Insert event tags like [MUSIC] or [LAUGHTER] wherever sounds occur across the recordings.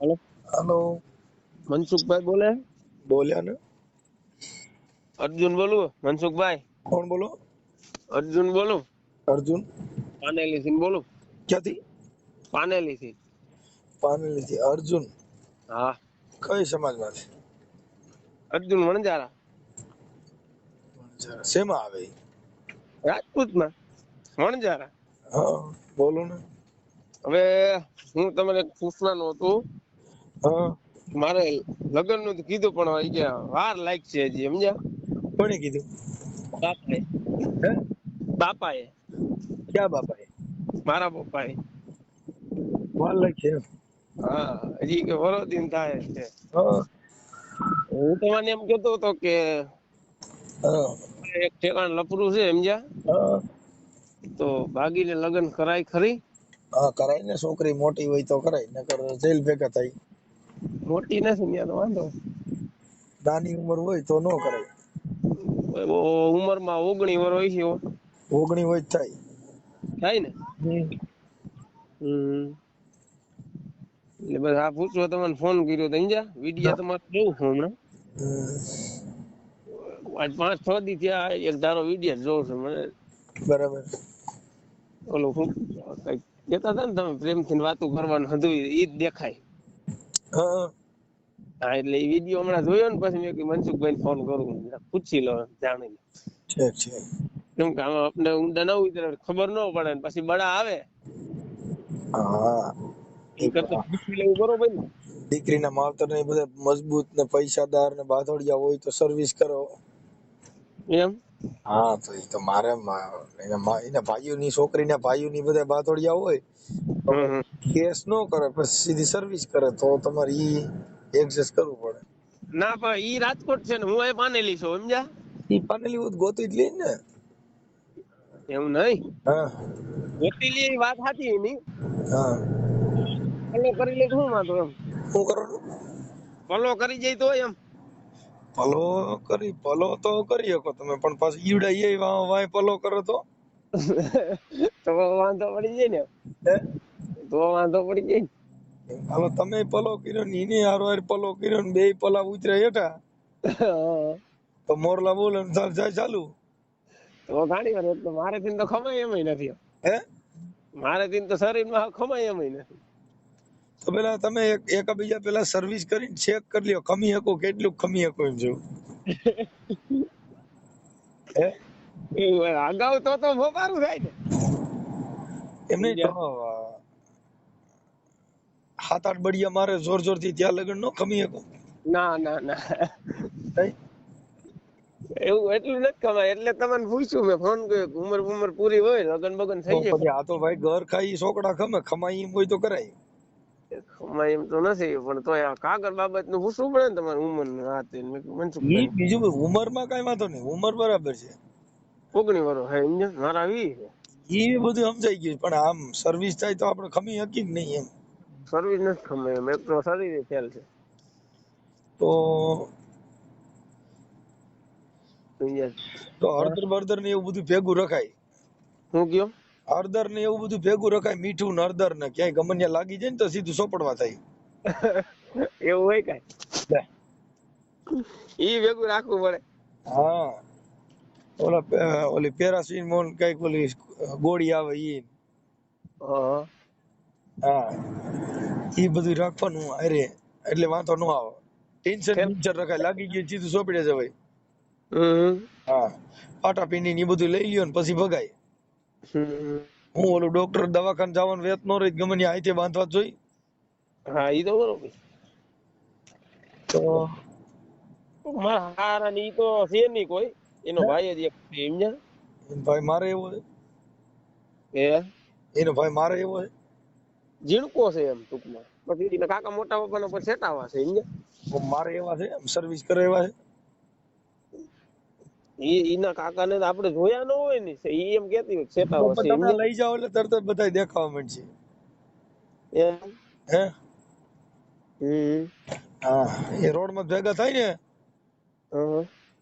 Hello. Hello. Mansukhbhai બોલે? બોલ્યા ને. અર્જુન બોલું? મનસુખભાઈ? કોણ બોલો? અર્જુન બોલું? અર્જુન. પાનેલી થી બોલું? ક્યાંથી? પાનેલી થી પાનેલી થી અર્જુન. હા. કઈ સમાજમાંથી અર્જુન વણજારા શેમાં આવે ઈ? રાજપૂતમાં વણજારા હા બોલો ને. હવે હું તમને પૂછવાનું હતું. મારે લગ્નનું કીધું પણ હવે કે વાર લાગશે હજી સમજ્યા? કોણે કીધું? બાપાએ. હે? બાપાએ. ક્યાં બાપા મારા પપ્પાએ. વાર લાયક છે હા હજી કે વરોદીન થાય છે. હા. તમને એમ કેતો હતો કે એક ઠેકાણ લપરું છે સમજ્યા? તો ભાગીને લગ્ન કરાય ખરી? હા કરાય ને છોકરી મોટી હોય તો કરાય નકર જેલ ભેગા થાય. મોટી નથી ત્યાં તો વાંધો. નાની ઉંમર હોય તો નો કરે. ઉંમરમાં ઓગણી વર્ષ હોય છે ઓગણી હોય થાય. થાય ને? હમ. એટલે બસ આ પૂછવા તમને ફોન કર્યો તો સમજ્યા વિડિયા તમારે જોઉં છું હમણાં? હમ. આજ પાંચ છ દી થયા એક ધારો વિડિયા જોઉં છું મને. બરાબર. ઓલું કંઈક કેતા હતા ને તમે પ્રેમથી વાતો કરવાનું હતું ઈ જ દેખાય. હા. એટલે વીડિયો હમણાં જોયો ને પછી મેં કીધું મનસુખભાઈ ફોન કરું. પૂછી લો જાણી લો. ઠીક ઠીક. કેમ કે આમાં આપણે ઊંડા ન ઉતરે ખબર ન પડે ને પછી બડા આવે. હા. એ કરતા પૂછી લેવું બરોબર ને? દીકરીના માવતર ને બધા મજબૂત ને પૈસાદાર ને બાધોડિયા હોય તો સર્વિસ કરો. એમ? હા તો એ તો મારે એના ભાઈઓની છોકરીના ભાઈઓની બધા બાતોડિયા હોય. કેસ નો કરે પછી સીધી સર્વિસ કરે તો તમારે ઈ એડજસ્ટ કરવું પડે. ના પણ ઈ રાજકોટ છે ને હું એ પાનેલી છું સમજ્યા? ઈ પાનેલી હું ગોતી જ લઈ ને. એવું નહીં? હા. ગોતી લઈ વાત સાચી એની. હા. ફોલો કરી લે શું વાંધો એમ? શું કરવાનું? ફોલો કરી જાય તો એમ. ભલો કરી પલો તો કરી શકો તમે પણ પાછું ઈવડા એ વાય પલો કરો તો? તો વાંધો પડી જાય ને. હે? તો વાંધો પડી જાય ને. હાલો તમે પલો કર્યો ને એને હારવાર પલો કર્યો ને બે પલા ઉતર્યા હેઠા? તો મોરલા બોલે ને ચાલ જાય ચાલુ. તો ઘણી વાર તો મારે થી તો ખમાય એમ નથી. હે? મારે થી તો શરીરમાં ખમાય એમ નથી. તો પેલા તમે એક એકબીજા પેલા સર્વિસ કરીને ચેક કરી લ્યો ખમી શકો કેટલું ખમી શકો એમ જો. [LAUGHS] હે? એવું હોય. અગાઉ તો તો મોપારું થાય ને. એમને સાત આઠ બડિયા મારે જોર જોરથી ત્યાં લગન નો ખમી શકો. ના ના ના. એવું એટલું નથી ખમાય એટલે તમને પૂછ્યું મેં ફોન કર્યો ઉંમર ઉંમર પૂરી હોય લગન બગન થઈ જાય. આ તો ભાઈ ઘર ખાઈ સોકડા ખમે ખમાઈ એમ હોય તો કરાય. ખમાય એમ તો નથી પણ તોય કાગળ બાબતનું પૂછવું પડે ને તમારી ઉંમર ને આ તે મેં કીધું ઈ મનસુખભાઈ બીજું ઉંમરમાં કઈ વાંધો નહીં ઉંમર બરાબર છે. ઓગણી વર્ષ હે સમજ્યા? મારા વી એ બધું સમજાઈ ગયું પણ આમ સર્વિસ થાય તો આપણે ખમી હકી જ નહીં એમ? સર્વિસ નથી ખમે એમ એક તો ફેલ છે. તો તો હળદર બળદર ને એવું બધું ભેગું રખાય. શું કયો? હળદર ને એવું બધું ભેગું રખાય મીઠું ને હળદર ને ક્યાંય ગમનિયા લાગી જાય ને તો સીધું સોપડવા થાય. [LAUGHS] એવું હોય કઈ? ઈ ભેગું રાખવું પડે. હા. ઓલા ઓલી પેરાસીન મોન કંઈક ઓલી ગોળી આવે ઈ. હા. હા. ઈ બધું રાખવાનું અરે એટલે વાંધો ન આવે. ટેન્શન? ટેન્શન રખાય લાગી ગયું સીધું સોપડે જવાય હા. પાટા પીંડી ને બધું લઈ લ્યો ને પછી ભગાય. હું ઓલું ડોક્ટર દવાખાને જવાનું વેત નો રહી ગમે ત્યાં હાથે બાંધવા જ જોઈ. હા ઈ તો બરોબર. તો મારા હારા ની તો છે નહીં કોઈ. એનો ભાઈ જ એક એનો ભાઈ મારે એવો છે? એ એનો ભાઈ મારે એવો છે? ઝીણકો છે એમ ટૂંકમાં. પછી એના કાકા મોટા પપ્પાના પર સેટાવા છે એમ મારે એવા છે એમ સર્વિસ કરે એવા છે? ઈ કાકા કાકાને તો આપણે જોયા ન હોય ને એ એમ કેતી હોય કે હોય તો તમે લઈ જાઓ એટલે તરત જ બધા દેખાવા માંડશે. એમ? હે? હમ. હા એ રોડમાં ભેગા થાય ને.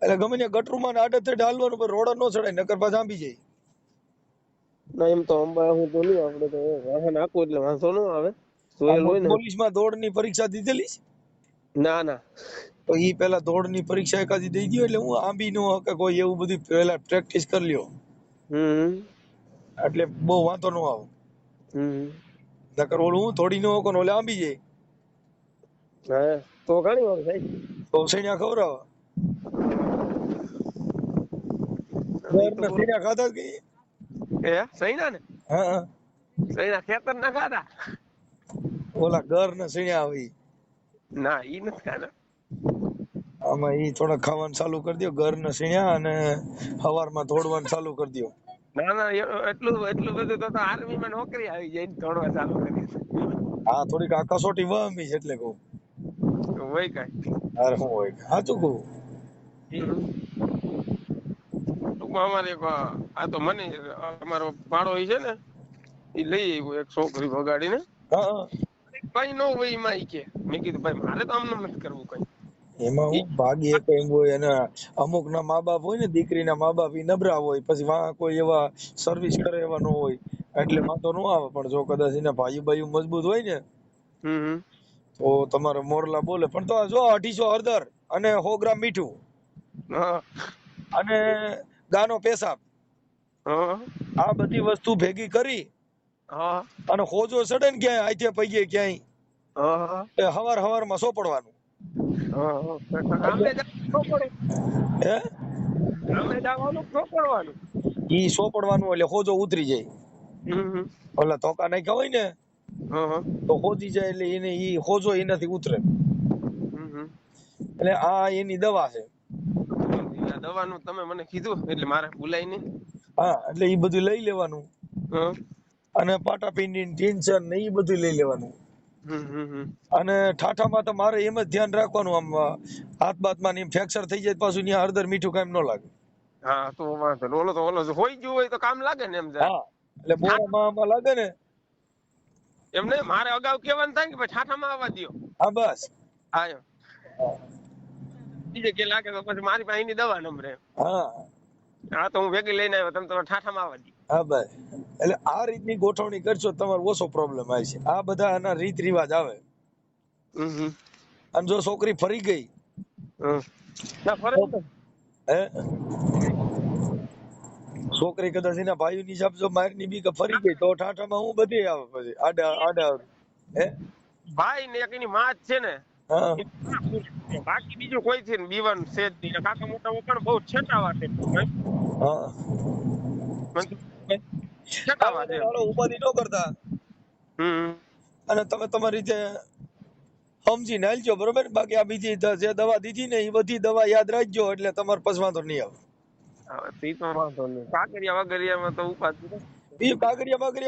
એટલે ગમે ને ગટરમાં માં આડે થડે હાલવાનું પણ રોડ નો ચડાય નકર પાછા આંબી જાય. ના એમ તો અંબા હું તો નહીં આપણે તો વાહન આખું એટલે વાંધો ન આવે. પોલીસ હોય ને. પોલીસમાં દોડની પરીક્ષા દીધેલી છે? ના ના. તો ઈ પેલા દોડની પરીક્ષા એકાદી દઈ દ્યો એટલે હું આંબી નો કે કોઈ એવું બધું પેલા પ્રેક્ટિસ કરી લ્યો. હમ. એટલે બહુ વાંધો ન આવે. હમ. નકર ઓલું હું થોડી નો હોકો ઓલે આંબી જાય. હા તો ઘણી વાર થાય. તો સૈન્યા ઘર ના સૈન્યા ખાધા કે એ સૈના ને? હા. સૈના ખેતર ના ખાધા? ઓલા ઘર ને સૈન્યા આવે. ના ઈ નથી ખાના. આમાં ઈ થોડા ખાવાનું ચાલુ કરી દો ઘર ને સૈન્યા અને હવારમાં દોડવાનું ચાલુ કરી દો ના ના એટલું એટલું બધું તો આર્મી માં નોકરી આવી જાય ને દોડવા ચાલુ કરી હા થોડીક આ કસોટી વહમી છે એટલે કહું. હોય કઈ. અરે હું હોય? સાચું કહું? ટૂંકમાં અમારે એક આ તો મને અમારો ભાડો છે ને એ લઈ આવ્યો એક છોકરી વગાડીને હા. કઈ નો હોય એમાં કે. મેં કીધું ભાઈ મારે તો આમ નથી કરવું કઈ. એમાં હું ભાગી એક એમ હોય અને અમુક ના મા બાપ હોય ને દીકરીના મા બાપ ઈ નબળા હોય પછી વા કોઈ એવા સર્વિસ કરે એવા ન હોય એટલે વાંધો ન આવે. પણ જો કદાચ એના ભાઈ ભાઈ મજબૂત હોય ને તો તમારે મોરલા બોલે. પણ તો જો અઢીસો હળદર અને સો ગ્રામ મીઠું. અને ગાનો પેશાબ. આ બધી વસ્તુ ભેગી કરી હા. અને હોજો સડે ને ક્યાંય આઈથે પૈયે ક્યાંય હા એ હવારમાં સોપડવાનું હા ગામડે જવાનું ન પડે. હે? પડવાનું. સોપડવાનું એટલે હોજો ઉતરી જાય. ઓલા ધોકા નાખ્યા હોય ને તો હોજી જાય એટલે એને ઈ હોજો એનાથી ઉતરે. એટલે આ એની દવા છે. દવાનું તમે મને કીધું એટલે મારે ભૂલાય નહીં હા એટલે ઈ બધું લઈ લેવાનું. અને પાટાપિંડી ટેન્શન ને ઈ બધું લઈ લેવાનું. અને ઠાઠામાં તો મારે એમ જ ધ્યાન રાખવાનું આમ હાથ બાતમાં ને ફ્રેક્ચર થઈ જાય પાછું ત્યાં હળદર મીઠું કાંઈ ન લાગે. હા તો વાંધો. ઓલો તો ઓલો હોય ગયું હોય તો કામ લાગે ને એમ હા એટલે બોરામાં આમાં લાગે ને. એમ નહીં મારે અગાઉ કહેવાનું થાય કે ભાઈ ઠાઠામાં આવવા દ્યો. હા બસ. હા બીજે કે લાગે તો પછી મારી પાસે એની દવા નંબરે હા. હા તો હું ભેગી લઈને આવ્યો તમે તમારે ઠાઠામાં આવવા દ્યો. હા ભાઈ. એટલે આ રીતની ગોઠવણી કરશો તમારો ઓછો પ્રોબ્લેમ આવે છે. આ બધા આના રીત રિવાજ આવે. અને જો છોકરી ફરી ગઈ ના હે? છોકરી કદાચ એના ભાઈની હિસાબ જો મારની બી કે ફરી ગઈ તો ઠાઠામાં હું બધી આવે પછી? આડા આડા હે? ભાઈ ને એકની માં છે ને બાકી બીજું કોઈ છે ને બીવન છે જ નહીં. કાકા મોટા પણ બહુ છેટાવા છે. હા. ઉપાધિ ન કરતા. અને તમે તમારી રીતે સમજી હાલજો બરોબર? બાકી આ બીજી જે દવા દીધી ને એ બધી દવા યાદ રાખજો એટલે તમારે પસવા તો નહીં. આવે કાકરિયા વગરિયામાં તો ઉપાધિ એ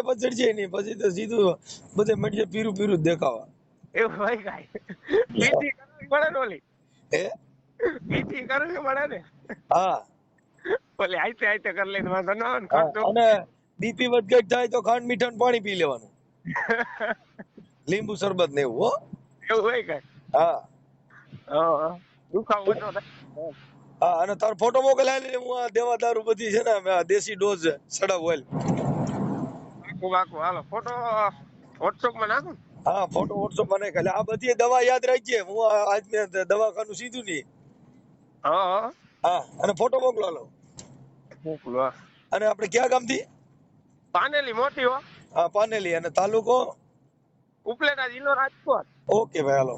પછી નહીં પછી તો સીધું બધે મટીએ પીરું પીરું દેખાવા. એવું ભાઈ કાંઈ? પીઠી કરવી પડે ને ઓલી? હે? પીઠી કરવી પડે ને? હા. ઓલી આઈતે આઈતે કરી લઈને વાંધો ન આવે ને અને બીપી વધઘટ થાય તો ખાંડ મીઠા પાણી પી લેવાનું. [LAUGHS] લીંબુ શરબત ને એવું હો. એવું હોય કઈ? હા. હા. દુખાવો ઓછો થાય. હા અને તારો ફોટો મોકલાય ને હું આ દેવા દારૂ બધી છે ને દેશી ડોઝ સડા ઓઇલ આખું આખું હાલો ફોટો વોટ્સઅપમાં નાખું હા ફોટો વોટ્સઅપમાં ખાલી આ બધી દવા યાદ રાખજે. હું આજ મેં દવાખાનું સીધું નહીં. હા હા. અને ફોટો મોકલો લો હા. અને આપણે ક્યાં ગામથી? પાનેલી મોટી હો. હા પાનેલી અને તાલુકો? ઉપલેટા જિલ્લો રાજકોટ. ઓકે ભાઈ હાલો.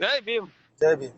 જય ભીમ. જય ભીમ.